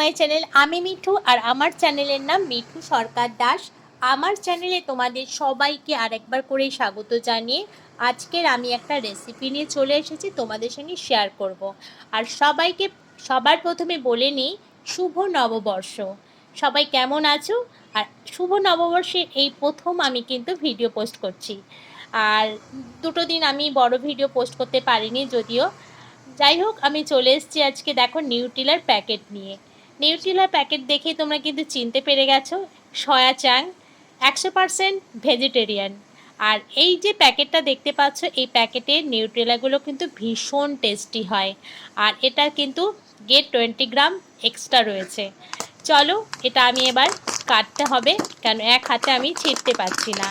My channel, আমি মিঠু আর আমার চ্যানেলের নাম মিঠু সরকার দাস। আমার চ্যানেলে তোমাদের সবাইকে আরেকবার করে স্বাগত জানিয়ে আজকের আমি একটা রেসিপি নিয়ে চলে এসেছি, তোমাদের সঙ্গে শেয়ার করব। আর সবাইকে, সবার প্রথমে বলে নিই, শুভ নববর্ষ। সবাই কেমন আছো? আর শুভ নববর্ষের এই প্রথম আমি কিন্তু ভিডিও পোস্ট করছি। আর দুটো দিন আমি বড় ভিডিও পোস্ট করতে পারিনি যদিও। যাই হোক, আমি চলে এসেছি আজকে দেখো নিউট্রিলার প্যাকেট নিয়ে। নিউট্রিলার প্যাকেট দেখেই তোমরা কিন্তু চিনতে পেরে গেছো, সয়া চাং, একশো পারসেন্ট ভেজিটেরিয়ান। আর এই যে প্যাকেটটা দেখতে পাচ্ছ, এই প্যাকেটের নিউট্রিলাগুলো কিন্তু ভীষণ টেস্টি হয়। আর এটা কিন্তু গেট টোয়েন্টি গ্রাম এক্সট্রা রয়েছে। চলো, এটা আমি এবার কাটতে হবে, কেন এক হাতে আমি ছিঁড়তে পারছি না।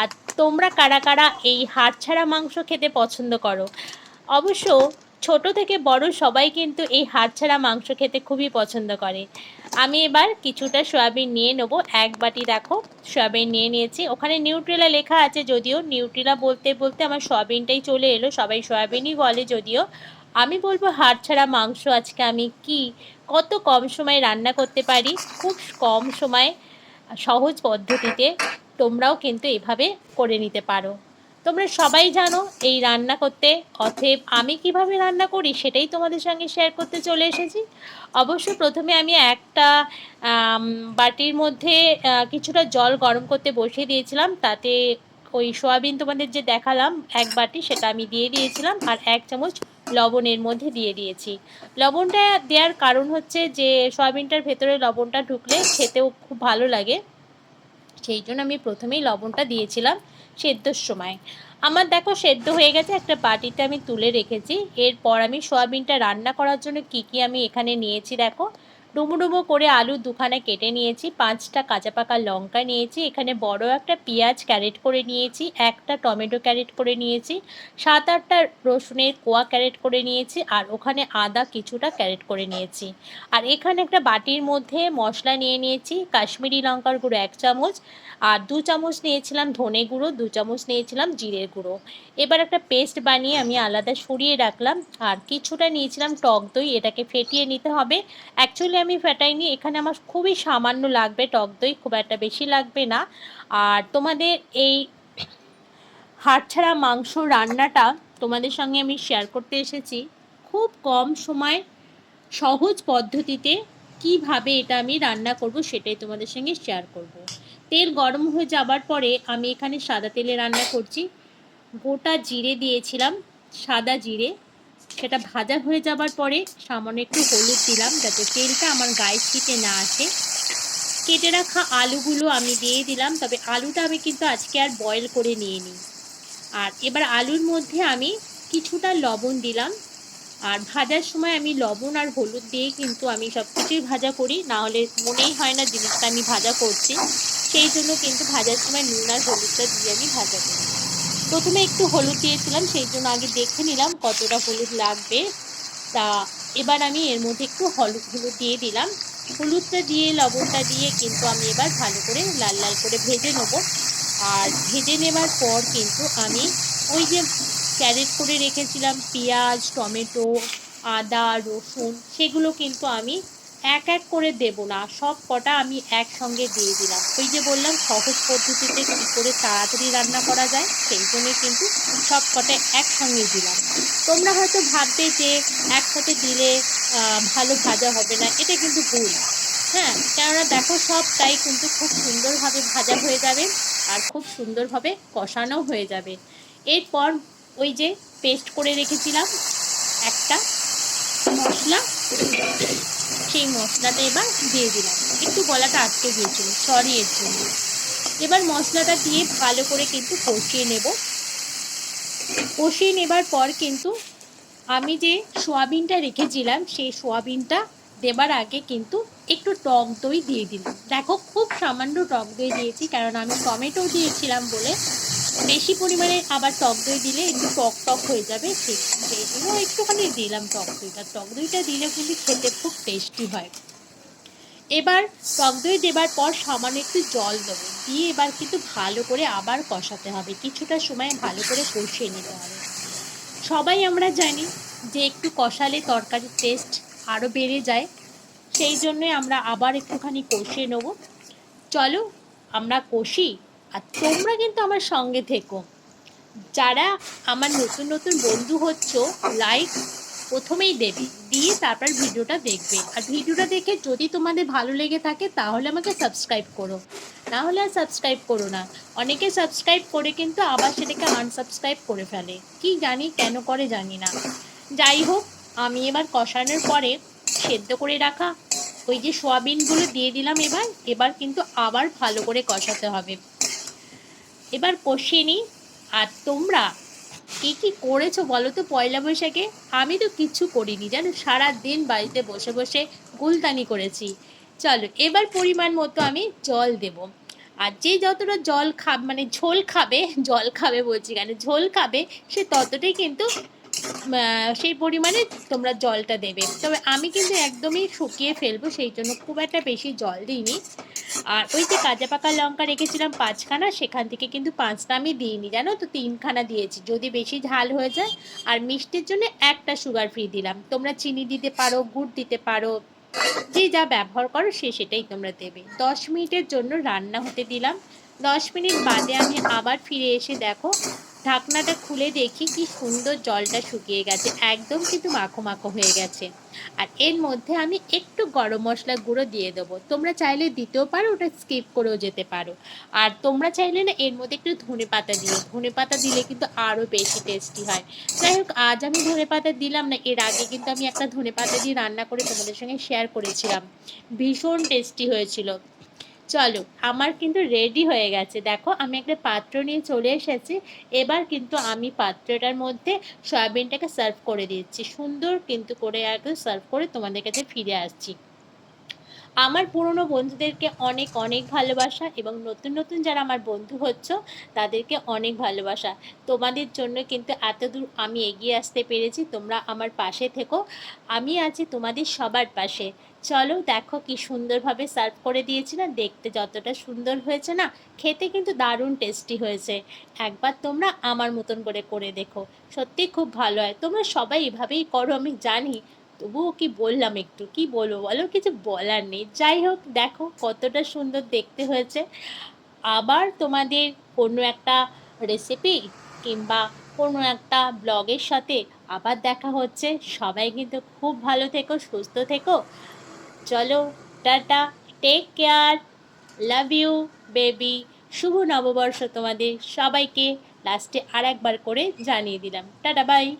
আর তোমরা কারা কারা এই হাড় ছাড়া মাংস খেতে পছন্দ করো? অবশ্য ছোট থেকে বড় সবাই কিন্তু এই হাড় ছাড়া মাংস খেতে খুবই পছন্দ করে। আমি এবার কিছুটা সয়াবিন নিয়ে নেব। এক বাটি দেখো, সয়াবিন নিয়ে নিয়েছি। ওখানে নিউট্রিলা লেখা আছে যদিও, নিউট্রিলা বলতে বলতে আমার সয়াবিনটাই চলে এলো। সবাই সয়াবিনই বলে যদিও। আমি বলব হাড় ছাড়া মাংস আজকে আমি কি, কত কম সময়ে রান্না করতে পারি, খুব কম সময়ে, সহজ পদ্ধতিতে তোমরাও কিন্তু এভাবে করে নিতে পারো। তোমরা সবাই জানো এই রান্না করতে, অতএব আমি কীভাবে রান্না করি সেটাই তোমাদের সঙ্গে শেয়ার করতে চলে এসেছি। অবশ্য প্রথমে আমি একটা বাটির মধ্যে কিছুটা জল গরম করতে বসিয়ে দিয়েছিলাম, তাতে ওই সোয়াবিন তোমাদের যে দেখালাম, এক বাটি সেটা আমি দিয়ে দিয়েছিলাম আর এক চামচ লবণের মধ্যে দিয়ে দিয়েছি। লবণটা দেওয়ার কারণ হচ্ছে যে সয়াবিনটার ভেতরে লবণটা ঢুকলে খেতেও খুব ভালো লাগে। সেই জন্য আমি প্রথমেই লবণটা দিয়েছিলাম। সেদ্ধর সময়। আমার দেখো সেদ্ধ হয়ে গেছে, একটা বাটিতে আমি তুলে রেখেছি। এরপর আমি সয়াবিনটা রান্না করার জন্য কি কি আমি এখানে নিয়েছি দেখো। ডুমো ডুমো করে আলু দুখানা কেটে নিয়েছি, পাঁচটা কাঁচা পাকা লঙ্কা নিয়েছি, এখানে বড় একটা পেঁয়াজ ক্যারেট করে নিয়েছি, একটা টমেটো ক্যারেট করে নিয়েছি, সাত আটটা রসুনের কোয়া ক্যারেট করে নিয়েছি, আর ওখানে আদা কিছুটা ক্যারেট করে নিয়েছি। আর এখানে একটা বাটির মধ্যে মশলা নিয়ে নিয়েছি, কাশ্মীরি লঙ্কার গুঁড়ো এক চামচ, আর দু চামচ নিয়েছিলাম ধনে গুঁড়ো, দু চামচ নিয়েছিলাম জিরের গুঁড়ো। এবার একটা পেস্ট বানিয়ে আমি আলাদা সরিয়ে রাখলাম, আর কিছুটা নিয়েছিলাম টক দই, এটাকে ফেটিয়ে নিতে হবে। অ্যাকচুয়ালি আমি ফেটাইনি এখানে আমার খুবই সামান্য লাগবে টক দই, খুব একটা বেশি লাগবে না। আর তোমাদের এই হাড় ছাড়া মাংস রান্নাটা তোমাদের সঙ্গে আমি শেয়ার করতে এসেছি। খুব কম সময় সহজ পদ্ধতিতে কীভাবে এটা আমি রান্না করব সেটাই তোমাদের সঙ্গে শেয়ার করব। তেল গরম হয়ে যাবার পরে আমি এখানে সাদা তেলে রান্না করছি। গোটা জিরে দিয়েছিলাম, সাদা জিরে। সেটা ভাজা হয়ে যাবার পরে সামান্য একটু হলুদ দিলাম যাতে তেলটা আমার গায়ে ছিটে না আসে। কেটে রাখা আলুগুলো আমি দিয়ে দিলাম, তবে আলুটা আমি কিন্তু আজকে আর বয়েল করে নিয়ে নিই আর এবার আলুর মধ্যে আমি কিছুটা লবণ দিলাম। আর ভাজার সময় আমি লবণ আর হলুদ দিয়ে কিন্তু আমি সব কিছুই ভাজা করি, না হলে মনেই হয় না জিনিসটা আমি ভাজা করছি। সেই জন্য কিন্তু ভাজার সময় নুন আর হলুদটা দিয়ে আমি ভাজা করি। প্রথমে একটু হলুদ দিয়েছিলাম, সেই জন্য আগে দেখে নিলাম কতটা হলুদ লাগবে। তা এবার আমি এর মধ্যে একটু হলুদ হলুদ দিয়ে দিলাম। হলুদটা দিয়ে, লবণটা দিয়ে কিন্তু আমি এবার ভালো করে লাল লাল করে ভেজে নেব। আর ভেজে নেবার পর কিন্তু আমি ওই যে ক্যারেট করে রেখেছিলাম, পেঁয়াজ, টমেটো, আদা, রসুন, সেগুলো কিন্তু আমি এক এক করে দেব না, সব কটা আমি একসঙ্গে দিয়ে দিলাম। ওই যে বললাম, সহজ পদ্ধতিতে কী করে তাড়াতাড়ি রান্না করা যায়, সেই জন্য কিন্তু সব কটা একসঙ্গে দিলাম। তোমরা হয়তো ভাববে যে একসাথে দিলে ভালো ভাজা হবে না, এটা কিন্তু ভুল। হ্যাঁ কেননা দেখো সবটাই কিন্তু খুব সুন্দরভাবে ভাজা হয়ে যাবে আর খুব সুন্দরভাবে কষানো হয়ে যাবে। এরপর ওই যে পেস্ট করে রেখেছিলাম একটা মশলা। সেই মশলাটা এবার দিয়ে দিলাম। একটু গলাটা আটকে গিয়েছিল সরি এর জন্য। এবার মশলাটা দিয়ে ভালো করে কিন্তু কষিয়ে নেব। কষিয়ে নেবার পর কিন্তু আমি যে সোয়াবিনটা রেখেছিলাম, সেই সোয়াবিনটা দেবার আগে কিন্তু একটু টক দই দিয়ে দিলাম। দেখো, খুব সামান্য টক দই দিয়েছি, কারণ আমি টমেটো দিয়েছিলাম বলে বেশি পরিমাণে আবার টক দই দিলে একটু টক টক হয়ে যাবে জন্য একটুখানি দিলাম টক দইটা টক দইটা দিলে কিন্তু খেতে খুব টেস্টি হয়। এবার টক দই দেবার পর সামান্য একটু জল দেবো। দিয়ে এবার কিন্তু ভালো করে আবার কষাতে হবে। কিছুটা সময় ভালো করে কষিয়ে নিতে হবে। সবাই আমরা জানি যে একটু কষালে তরকারির টেস্ট আরও বেড়ে যায়। সেই জন্যই আমরা আবার একটুখানি কষিয়ে নেব। চলো আমরা কষি আর তোমরা কিন্তু আমার সঙ্গে থেকো। যারা আমার নতুন নতুন বন্ধু হচ্ছ লাইক প্রথমেই দেবে, দিয়ে তারপর ভিডিওটা দেখবে। আর ভিডিওটা দেখে যদি তোমাদের ভালো লেগে থাকে, তাহলে আমাকে সাবস্ক্রাইব করো। না হলে আর সাবস্ক্রাইব করো না। অনেকে সাবস্ক্রাইব করে কিন্তু আবার সেটাকে আনসাবস্ক্রাইব করে ফেলে। কি জানি, কেন করে জানি না। যাই হোক, আমি এবার কষানোর পরে সেদ্ধ করে রাখা। ওই যে সোয়াবিনগুলো দিয়ে দিলাম এবার এবার কিন্তু আবার ভালো করে কষাতে হবে। এবার কষিয়ে নিই, আর তোমরা কী কী করেছ বলো তো পয়লা বৈশাখে? আমি তো কিচ্ছু করিনি, জানো? সারা দিন বাড়িতে বসে বসে গুলতানি করেছি। চলো, এবার পরিমাণ মতো আমি জল দেব। আর যে যতটা জল খা মানে ঝোল খাবে, জল খাবে বলছি কেন? ঝোল খাবে, সে ততটাই কিন্তু সেই পরিমাণে তোমরা জলটা দেবে। তবে আমি কিন্তু একদমই শুকিয়ে ফেলব, সেই জন্য খুব একটা বেশি জল দিইনি। আর ওই যে কাঁচা পাকা লঙ্কা রেখেছিলাম পাঁচখানা, সেখান থেকে কিন্তু পাঁচটা আমি দিইনি, জানো তো? তিনখানা দিয়েছি। যদি বেশি ঝাল হয়ে যায়, আর মিষ্টির জন্য একটা সুগার ফ্রি দিলাম। তোমরা চিনি দিতে পারো, গুড় দিতে পারো, যে যা ব্যবহার করো, সে সেটাই তোমরা দেবে। দশ মিনিটের জন্য রান্না হতে দিলাম। দশ মিনিট বাদে আমি আবার ফিরে এসে দেখো ঢাকনাটা খুলে দেখি কি সুন্দর জলটা শুকিয়ে গেছে, একদম কিন্তু মাখো মাখো হয়ে গেছে। আর এর মধ্যে আমি একটু গরম মশলা গুঁড়ো দিয়ে দেবো। তোমরা চাইলে দিতেও পারো, ওটা স্কিপ করেও যেতে পারো। আর তোমরা চাইলে না এর মধ্যে একটু ধনে পাতা দিও। ধনে পাতা দিলে কিন্তু আরও বেশি টেস্টি হয়। যাই হোক, আজ আমি ধনে পাতা দিলাম না, এর আগে কিন্তু আমি একটা ধনে পাতা দিয়ে রান্না করে তোমাদের সঙ্গে শেয়ার করেছিলাম। ভীষণ টেস্টি হয়েছিল। চলো, আমার কিন্তু রেডি হয়ে গেছে। দেখো, আমি একটা পাত্র নিয়ে চলে এসেছি। এবার কিন্তু আমি পাত্রটার মধ্যে সয়াবিনটাকে সার্ভ করে দিচ্ছি। সুন্দর কিন্তু করে আগে সার্ভ করে তোমাদের কাছে ফিরে আসছি। আমার পুরনো বন্ধুদেরকে অনেক অনেক ভালোবাসা এবং নতুন নতুন যারা আমার বন্ধু হচ্ছ, তাদেরকে অনেক ভালোবাসা। তোমাদের জন্য কিন্তু এত দূর আমি এগিয়ে আসতে পেরেছি। তোমরা আমার পাশে থেকো। আমি আছি তোমাদের সবার পাশে। চলো দেখো কি সুন্দরভাবে সার্ভ করে দিয়েছি না। দেখতে যতটা সুন্দর হয়েছে না, খেতে কিন্তু দারুণ টেস্টি হয়েছে। একবার তোমরা আমার মতন করে করে দেখো। সত্যি খুব ভালো হয়। তোমরা সবাই এভাবেই করো, আমি জানি। তবুও কি বললাম একটু? কি বলব বলো? কিছু বলার নেই। যাই হোক, দেখো কতটা সুন্দর দেখতে হয়েছে। আবার তোমাদের কোনো একটা রেসিপি কিংবা কোনো একটা ব্লগের সাথে আবার দেখা হচ্ছে। সবাই কিন্তু খুব ভালো থেকো, সুস্থ থেকো। চলো, tata take care love you baby শুভ নববর্ষ তোমাদের সবাইকে। লাস্টে আর একবার করে জানিয়ে দিলাম। Tata bye